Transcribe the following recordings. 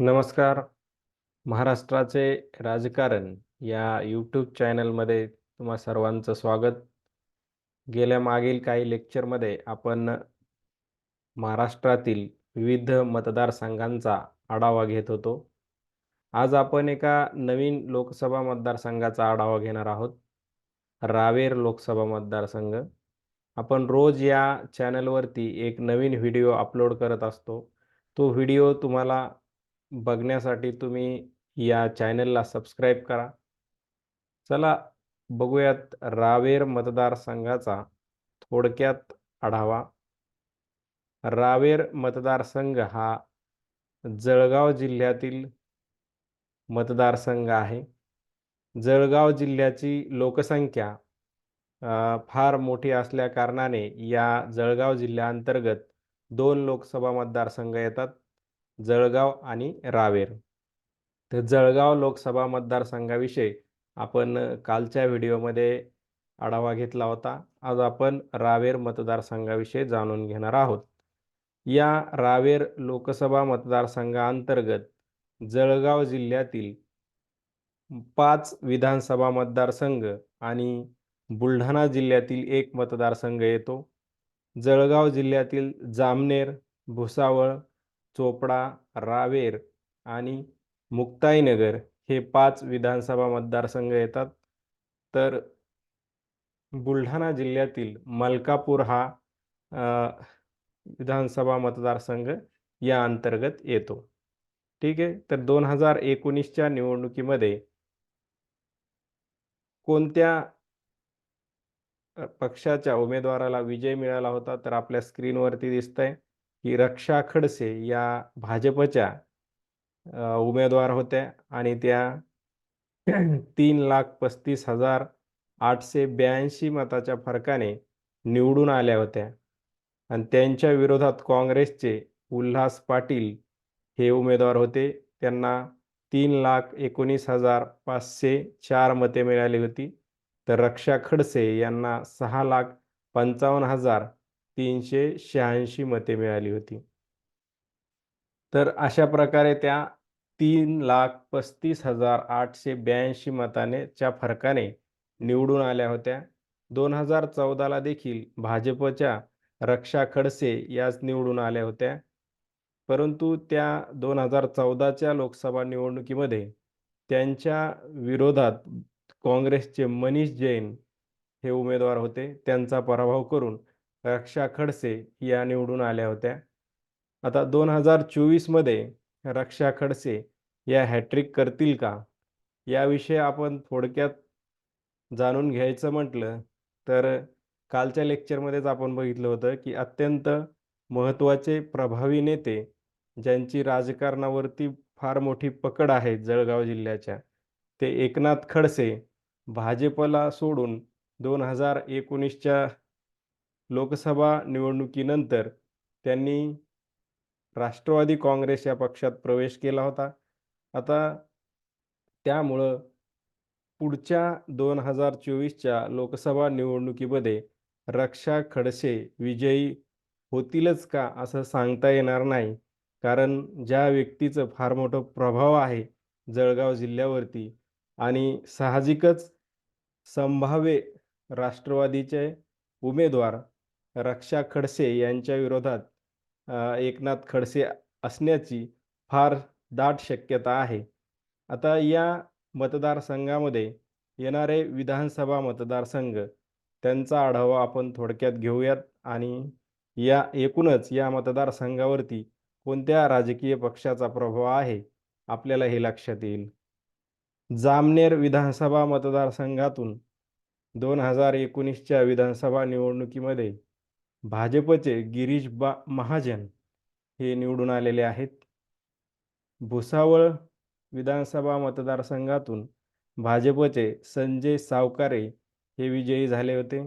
नमस्कार. महाराष्ट्राचे राजकारण या यूट्यूब चॅनलमध्ये तुम्हा सर्वांचं स्वागत. गेल्या मागील काही लेक्चरमध्ये आपण महाराष्ट्रातील विविध मतदारसंघांचा आढावा घेत होतो. आज आपण एका नवीन लोकसभा मतदारसंघाचा आढावा घेणार आहोत. रावेर लोकसभा मतदारसंघ. आपण रोज या चॅनलवरती एक नवीन व्हिडिओ अपलोड करत असतो. तो व्हिडिओ तुम्हाला बघण्यासाठी तुम्ही या चॅनलला सबस्क्राईब करा. चला बघूयात रावेर मतदारसंघाचा थोडक्यात आढावा. रावेर मतदारसंघ हा जळगाव जिल्ह्यातील मतदारसंघ आहे. जळगाव जिल्ह्याची लोकसंख्या फार मोठी असल्या कारणाने या जळगाव जिल्ह्याअंतर्गत दोन लोकसभा मतदारसंघ येतात. जळगाव आणि रावेर. तर जळगाव लोकसभा मतदारसंघाविषयी आपण कालच्या व्हिडिओमध्ये आढावा घेतला होता. आज आपण रावेर मतदारसंघाविषयी जाणून घेणार आहोत. या रावेर लोकसभा मतदारसंघाअंतर्गत जळगाव जिल्ह्यातील पाच विधानसभा मतदारसंघ आणि बुलढाणा जिल्ह्यातील एक मतदारसंघ येतो. जळगाव जिल्ह्यातील जामनेर भुसावळ चोपडा रावेर आणि मुक्ताईनगर हे पाच विधानसभा मतदारसंघ येतात. तर बुलढाणा जिल्ह्यातील मलकापूर हा विधानसभा मतदारसंघ या अंतर्गत येतो. ठीक आहे? तर दोन हजार एकोणीसच्या निवडणुकीमध्ये कोणत्या पक्षाच्या उमेदवाराला विजय मिळाला होता? तर आपल्या स्क्रीनवरती दिसत आहे की रक्षा खडसे या भाजपच्या उमेदवार होत्या आणि त्या तीन लाख पस्तीस हजार आठशे ब्याऐंशी मताच्या फरकाने निवडून आल्या होत्या. आणि त्यांच्या विरोधात काँग्रेसचे उल्हास पाटील हे उमेदवार होते. त्यांना तीन लाख एकोणीस हजार पाचशे चार मते मिळाली होती. तर रक्षा खडसे यांना सहा लाख पंचावन्न हजार तीनशे शहाऐंशी मते मिळाली होती. तर अशा प्रकारे त्या तीन लाख पस्तीस हजार आठशे ब्याऐंशी मताने च्या फरकाने निवडून आल्या होत्या. दोन हजार चौदाला देखील भाजपच्या रक्षा खडसे याच निवडून आल्या होत्या. परंतु त्या दोन हजार चौदाच्या लोकसभा निवडणुकीमध्ये त्यांच्या विरोधात काँग्रेसचे मनीष जैन हे उमेदवार होते. त्यांचा पराभव करून रक्षा खडसे या निवडून आल्या होत्या. आता दोन हजार चोवीसमध्ये रक्षा खडसे या हॅट्रिक करतील का? याविषयी आपण थोडक्यात जाणून घ्यायचं म्हटलं तर कालच्या लेक्चरमध्येच आपण बघितलं होतं की अत्यंत महत्त्वाचे प्रभावी नेते ज्यांची राजकारणावरती फार मोठी पकड आहे जळगाव जिल्ह्याच्या ते एकनाथ खडसे भाजपला सोडून दोन हजार एकोणीसच्या लोकसभा निवडणुकीनंतर त्यांनी राष्ट्रवादी काँग्रेस या पक्षात प्रवेश केला होता. आता त्यामुळं पुढच्या दोन हजार चोवीसच्या लोकसभा निवडणुकीमध्ये रक्षा खडसे विजयी होतीलच का असं सांगता येणार नाही. कारण ज्या व्यक्तीचं फार मोठं प्रभाव आहे जळगाव जिल्ह्यावरती आणि साहजिकच संभाव्य राष्ट्रवादीचे उमेदवार रक्षा खडसे यांच्या विरोधात एकनाथ खडसे असण्याची फार दाट शक्यता आहे. आता या मतदारसंघामध्ये येणारे विधानसभा मतदारसंघ त्यांचा आढावा आपण थोडक्यात घेऊयात आणि या एकूणच या मतदारसंघावरती कोणत्या राजकीय पक्षाचा प्रभाव आहे आपल्याला हे लक्षात येईल. जामनेर विधानसभा मतदारसंघातून दोन हजार एकोणीसच्या विधानसभा निवडणुकीमध्ये भाजपचे गिरीश बा महाजन हे निवडून आलेले आहेत. भुसावळ विधानसभा मतदारसंघातून भाजपचे संजय सावकारे हे विजयी झाले होते.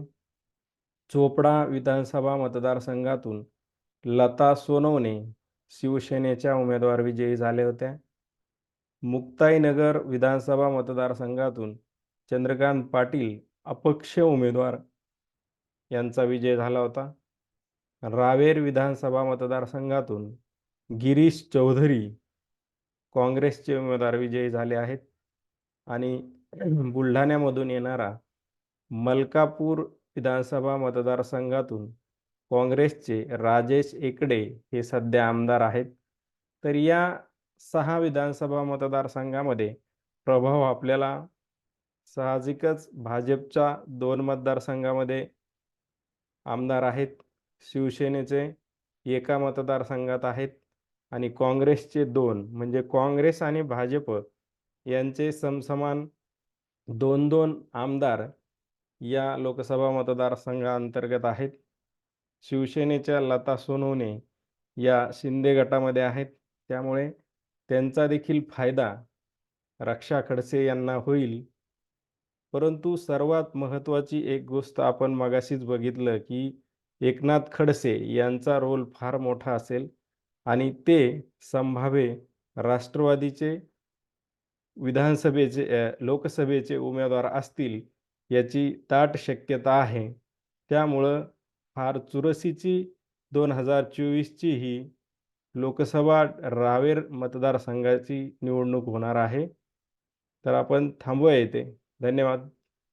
चोपडा विधानसभा मतदारसंघातून लता सोनवणे शिवसेनेच्या उमेदवार विजयी झाले होत्या. मुक्ताईनगर विधानसभा मतदारसंघातून चंद्रकांत पाटील अपक्ष उमेदवार यांचा विजय झाला होता. रावेर विधानसभा मतदारसंघातून गिरीश चौधरी काँग्रेसचे उमेदवार विजयी झाले आहेत. आणि बुलढाण्यामधून येणारा मलकापूर विधानसभा मतदारसंघातून काँग्रेसचे राजेश एकडे हे सध्या आमदार आहेत. तर या सहा विधानसभा मतदारसंघामध्ये प्रभाव आपल्याला साहजिकच भाजपच्या दोन मतदारसंघामध्ये आमदार आहेत. शिवसेनेचे एका मतदारसंघात आहेत आणि काँग्रेसचे दोन म्हणजे काँग्रेस आणि भाजप यांचे समसमान दोन दोन आमदार या लोकसभा मतदारसंघाअंतर्गत आहेत. शिवसेनेच्या लता सोनवणे या शिंदे गटामध्ये आहेत. त्यामुळे त्यांचा देखील फायदा रक्षा खडसे यांना होईल. परंतु सर्वात महत्त्वाची एक गोष्ट आपण मगाशीच बघितलं की एकनाथ खडसे यांचा रोल फार मोठा असेल. आणि ते संभाव्य राष्ट्रवादीचे विधानसभेचे लोकसभेचे उमेदवार असतील याची ताट शक्यता आहे. त्यामुळं फार चुरशीची दोन हजार चोवीसची ही लोकसभा रावेर मतदारसंघाची निवडणूक होणार आहे. तर आपण थांबूया येते धन्यवाद.